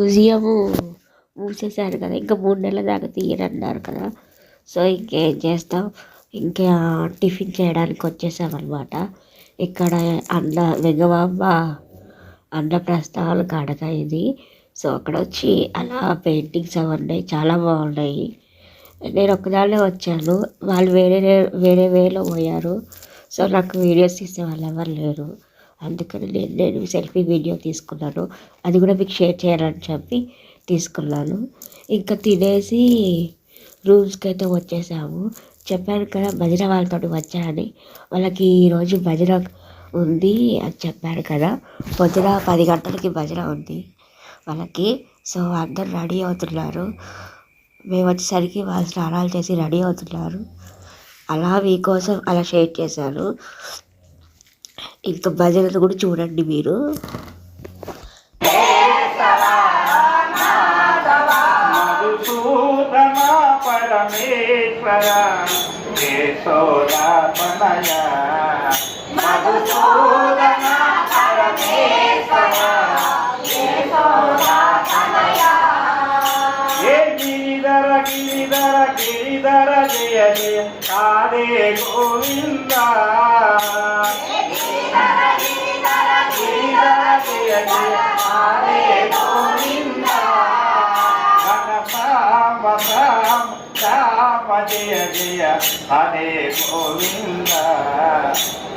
Museum మూసేశారు కదా ఇంకా మూడు నెలల దాకా తీయరన్నారు కదా. సో ఇంకేం చేస్తాం ఇంకా టిఫిన్ చేయడానికి వచ్చేసాం అనమాట ఇక్కడ అన్న వెంగమాంబ అన్నప్రస్థానాల కాడగా ఇది సో అక్కడ వచ్చి అలా పెయింటింగ్స్ అవన్నీ చాలా బాగున్నాయి. నేను ఒకదాన్నే వచ్చాను వాళ్ళు వేరే వేరే వేలో పోయారు. సో నాకు వీడియోస్ తీసే వాళ్ళు ఎవరు లేరు. అందుకని నేను నేను సెల్ఫీ వీడియో తీసుకున్నాను. అది కూడా మీకు షేర్ చేయాలని చెప్పి తీసుకున్నాను. ఇంకా తినేసి రూమ్స్కి అయితే వచ్చేసాము. చెప్పాను కదా భజన వాళ్ళతో వచ్చానని వాళ్ళకి ఈరోజు భజన ఉంది అని చెప్పారు కదా. పొద్దున పది గంటలకి భజన ఉంది వాళ్ళకి. సో అందరు రెడీ అవుతున్నారు. మేము వచ్చేసరికి వాళ్ళు స్నానాలు చేసి రెడీ అవుతున్నారు. అలా మీకోసం అలా షేర్ చేశాను. ఇంకా భజనలు కూడా చూడండి మీరు. మధుసూదన పరమేశ్వర కేశోదాపనయ. మధుసూదన జయ జయ హరే గోవింద.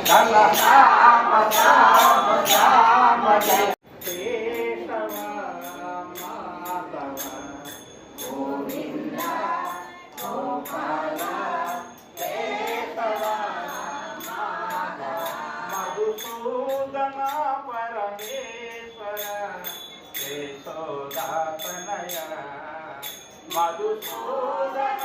ఘన సామ సామ సామ కేశవ మాధవ గోవింద. గోపాల కేశవ మాధవ మధుసూదన పరమేశ్వర కేశోదాతనయ మధుసూదన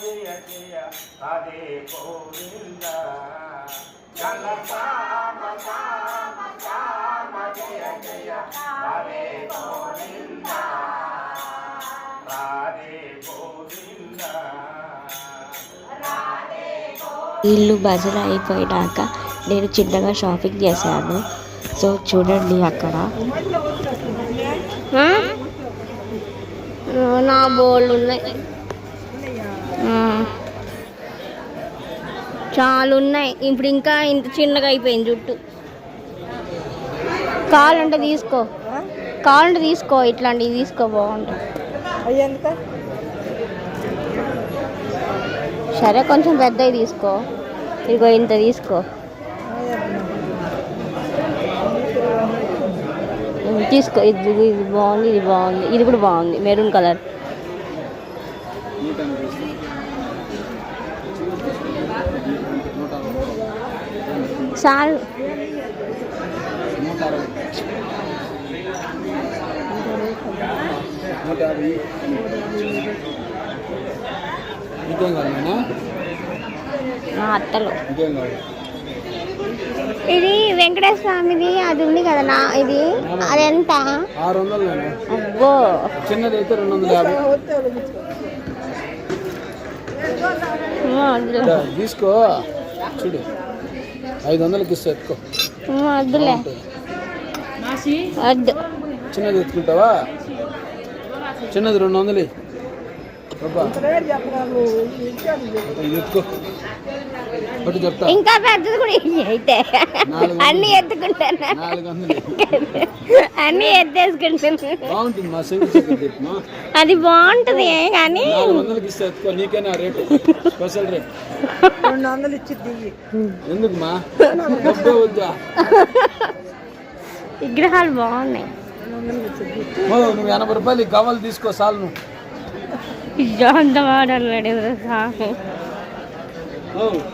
జయ జయ హరే గోవింద జయ జయ హరే గోవింద గోవింద ఇల్లు భజన అయిపోయినాక నేను చిన్నగా షాపింగ్ చేశాను. సో చూడండి అక్కడ? నా బోళ్ళు ఉన్నాయి. చాలా ఉన్నాయి. ఇప్పుడు ఇంకా ఇంత చిన్నగా అయిపోయింది జుట్టు. కావాలంటే తీసుకో. కావాలంటే తీసుకో. ఇట్లాంటివి తీసుకో బాగుంటుంది సరే కొంచెం పెద్దవి తీసుకో. ఇదిగో ఇంత తీసుకో. తీసుకో ఇది ఇది బాగుంది ఇది బాగుంది. ఇది కూడా బాగుంది మెరూన్ కలర్? మా అత్తలు. ఇది వెంకటేశ్వర స్వామిది అది ఉంది కదా నా ఇది అది ఎంత ఆరు వందలు అబ్బో. చిన్నది అయితే రెండు వందల యాభై తీసుకో. చూడు. ఐదు వందలకి ఇస్తే ఎత్తుకో వద్దులే వద్దు. చిన్నది ఎత్తుకుంటావా? చిన్నది రెండు వందలు. ఇది ఎత్తుకో. ఇంకా పెద్దది కూడా అయితే. అన్ని ఎత్తుకుంటాను. అన్ని ఎత్తేసుకుంటాను. అది బాగుంటది కానీ రెండు వందలు ఇచ్చి ఎందుకు మా? విగ్రహాలు బాగున్నాయి. నువ్వు ఎనభై రూపాయలు గవ్వలు తీసుకో చాలు నువ్వు. అంత వాడాలి సాకు ఓ ఓ ఎనభై రూపాయలు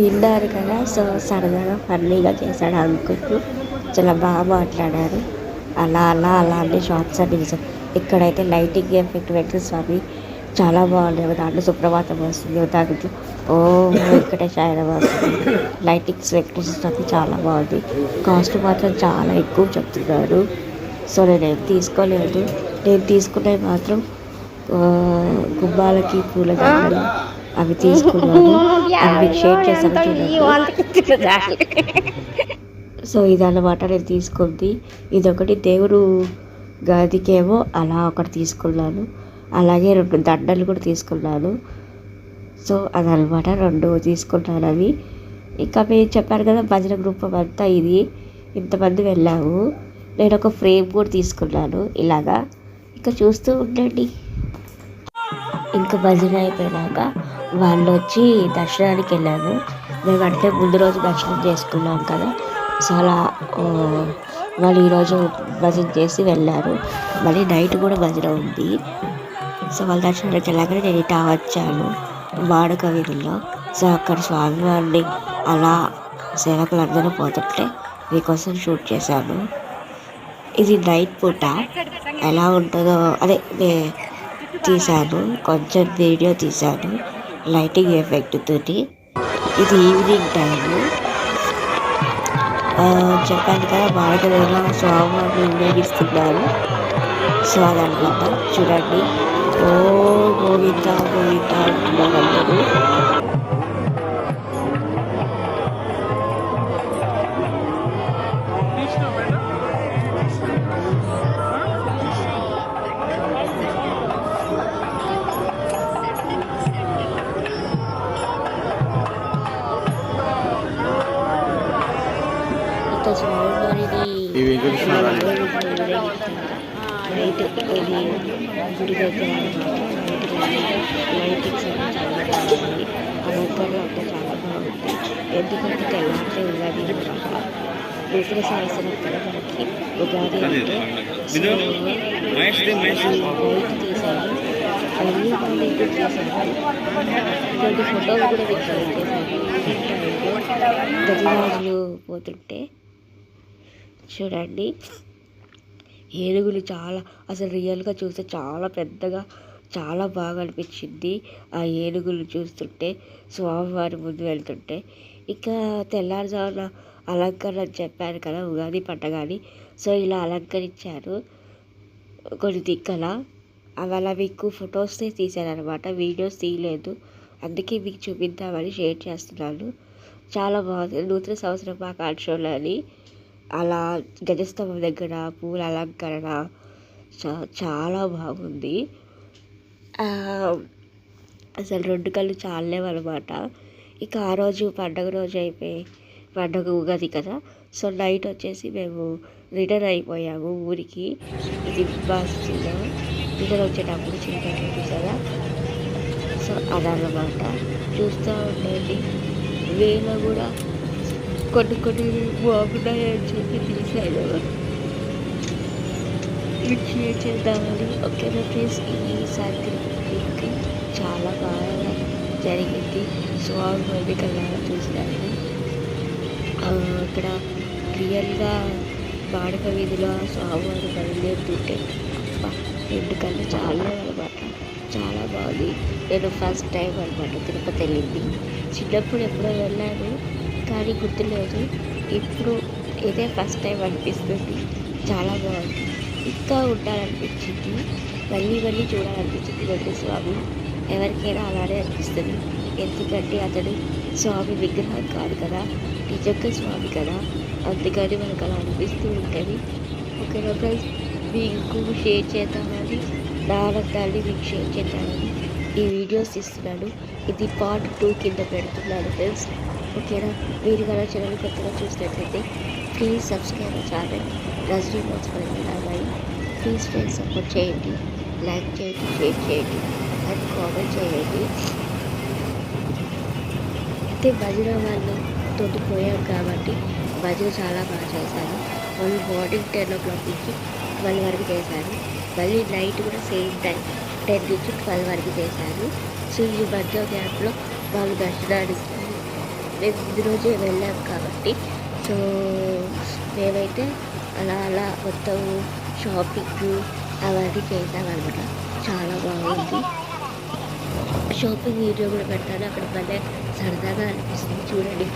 విన్నారు కదా సో సరదాగా ఫన్నీగా చేశాడు అనుకుంటూ చాలా బాగా మాట్లాడారు. అలా అలా అలా అన్ని షార్ట్స్ అన్ని తీసాం ఇక్కడైతే లైటింగ్ ఎఫెక్ట్ వెంకట స్వామి. చాలా బాగుండేవి దాంట్లో సుప్రభాతం వస్తుంది దాంట్లో. ఓ ఇక్కడే ఆయన వస్తుంది. లైటింగ్స్ వెంకటేశ్వర చాలా బాగుంది. కాస్ట్ మాత్రం చాలా ఎక్కువ చెప్తున్నారు సో నేనేం తీసుకోలేదు. నేను తీసుకునే మాత్రం గుబ్బాలకి గుమ్మాలకి పూల దండలు అవి తీసుకున్నాను. అవి షేర్ చేశాను. సో ఇదన్నమాట నేను తీసుకుంది. ఇదొకటి దేవుడు గదికేమో అలా ఒకటి తీసుకున్నాను. అలాగే రెండు దండలు కూడా తీసుకున్నాను. సో అదనమాట రెండు తీసుకున్నాను అవి. ఇంకా మీరు చెప్పారు కదా భజన గ్రూప్ అంతా ఇది. ఇంతమంది వెళ్ళాము. నేను ఒక ఫ్రేమ్ కూడా తీసుకున్నాను ఇలాగా. ఇంకా చూస్తూ ఉండండి. ఇంకా భజన అయిపోయినాక వాళ్ళు వచ్చి దర్శనానికి వెళ్ళాము మేము అంటే ముందు రోజు దర్శనం చేసుకున్నాం కదా. సో అలా వాళ్ళు ఈరోజు భజన చేసి వెళ్ళారు. మళ్ళీ నైట్ కూడా భజన ఉంది. సో వాళ్ళ దర్శనానికి వెళ్ళాక నేను ఇటా వచ్చాను. వాడుక వీధిలో సో అక్కడ స్వామివారిని అలా సేవకులందరూ పోతుంటే మీకోసం షూట్ చేశాను. ఇది నైట్ పూట. ఎలా ఉంటుందో అదే తీశాను. కొంచెం వీడియో తీశాను. లైటింగ్ ఎఫెక్ట్ తోటి. ఇది ఈవినింగ్ టైము. చెప్పాను కదా భారతదేశంలో స్వామివారిని వినియోగిస్తున్నారు సో అదనమాట. చూడండి. ఓ గోవింద గోవింద అంటున్నారు అందరూ నైట్ ఇది గుడి దగ్గర లైటింగ్స్ చాలా బాగుంది అలంకరణ అంతా చాలా బాగుంది ఎందుకంటే తెల్లారితే ఉగాది అనమాట నూతన సంవత్సరం మనకి ఉగాది అంటే తీసాను అన్నీ చేశాను ఫోటోలు కూడా గజరాజులు పోతుంటే చూడండి. ఏనుగులు చాలా అసలు రియల్గా చూస్తే చాలా పెద్దగా చాలా బాగా అనిపించింది ఆ ఏనుగులు చూస్తుంటే స్వామివారి ముందు వెళ్తుంటే. ఇంకా తెల్లారుజామున అలంకరణ అని చెప్పాను కదా ఉగాది పండగ అని. సో ఇలా అలంకరించారు కొన్ని దిక్కల. అలా మీకు ఫొటోస్ తీశాను అనమాట వీడియోస్ తీయలేదు. అందుకే మీకు చూపిద్దామని షేర్ చేస్తున్నాను. చాలా బాగుంది. నూతన సంవత్సరం ఆకాంక్షలు అని. అలా గజస్తంభం దగ్గర పూల అలంకరణ చా చాలా బాగుంది. అసలు రెండు కళ్ళు చాలేవన్నమాట ఇక ఆ రోజు పండగ రోజు అయిపోయి పండగ ఉగాది కదా సో నైట్ వచ్చేసి మేము రిటర్న్ అయిపోయాము ఊరికి. ఇది బస్సులో రిటర్న్ వచ్చేటప్పుడు చీకట్లు కదా సో అదన్నమాట. చూస్తూ ఉండండి. వేలో కూడా కొన్ని కొన్ని బాగున్నాయని చెప్పి తీసాను మీకు షేర్ చేద్దామని ఓకేనా ఫ్రెండ్స్ ఈసారి తిరుపతికి చాలా బాగా జరిగింది. స్వామి వారిని కల్లారా చూసినాను అక్కడ రియల్గా బాడక వీధిలో స్వామివారు బయలుదేరుతుంటే అబ్బా రెండు చాలా అనమాట చాలా బాగుంది. నేను ఫస్ట్ టైం అనమాట తిరుపతి వెళ్ళింది. చిన్నప్పుడు ఎప్పుడో వెళ్ళాను. కానీ గుర్తులేదు. ఇప్పుడు ఇదే ఫస్ట్ టైం అనిపిస్తుంది. చాలా బాగుంది. ఇంకా ఉండాలనిపించింది. మళ్ళీ మళ్ళీ చూడాలనిపించింది వెంకటస్వామి ఎవరికైనా అలానే అనిపిస్తుంది. ఎందుకంటే అతడు స్వామి విగ్రహం కాదు కదా. నిజంగా స్వామి కదా. అందుకని మనకు అలా అనిపిస్తూ ఉంటుంది. ఓకేనా ఫ్రెండ్స్ మీకు షేర్ చేద్దామని నాలుగు మీకు షేర్ చేద్దామని ఈ వీడియోస్ ఇస్తున్నాను ఇది పార్ట్ టూ కింద పెడుతున్నాను ఫ్రెండ్స్ ఓకేనా? మీరు కనుక ఛానల్ కొత్తగా చూసినట్లయితే ప్లీజ్ సబ్స్క్రైబ్ ఛానల్ రజనీ మోట్స్ అమ్మాయి ప్లీజ్ ఫ్రెండ్స్ సపోర్ట్ చేయండి. లైక్ చేయండి షేర్ చేయండి. అండ్ కామెంట్ చేయండి. అయితే భజన వాళ్ళు తోటి పోయాం కాబట్టి భజన చాలా బాగా చేశారు. వాళ్ళు మార్నింగ్ టెన్ ఓ క్లాక్ నుంచి ట్వెల్వ్ వరకు చేశారు. మళ్ళీ నైట్ కూడా సేమ్ టైం టెన్ నుంచి ట్వెల్వ్ వరకు చేశారు. సో ఈ మధ్య గ్యాప్లో వాళ్ళు దర్శనానికి మేము ఇది రోజే వెళ్ళాం కాబట్టి. సో మేమైతే అలా అలా మొత్తం షాపింగ్ అవన్నీ చేసామన్నమాట చాలా బాగుంది. షాపింగ్ వీడియో కూడా పెట్టాను అక్కడ భలే సరదాగా అనిపిస్తుంది. చూడండి.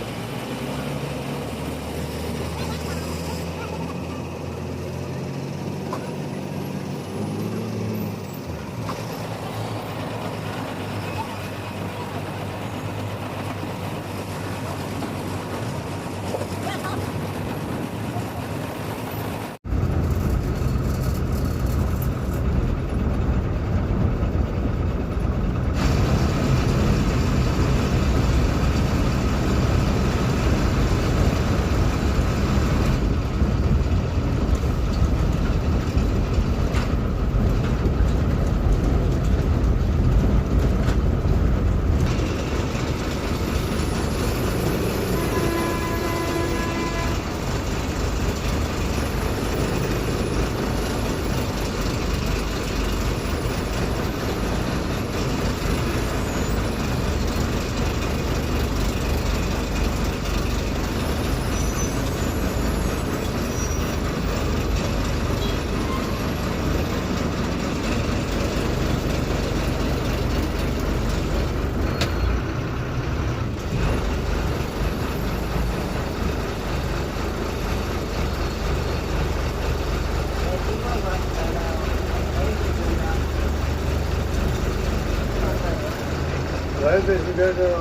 there's a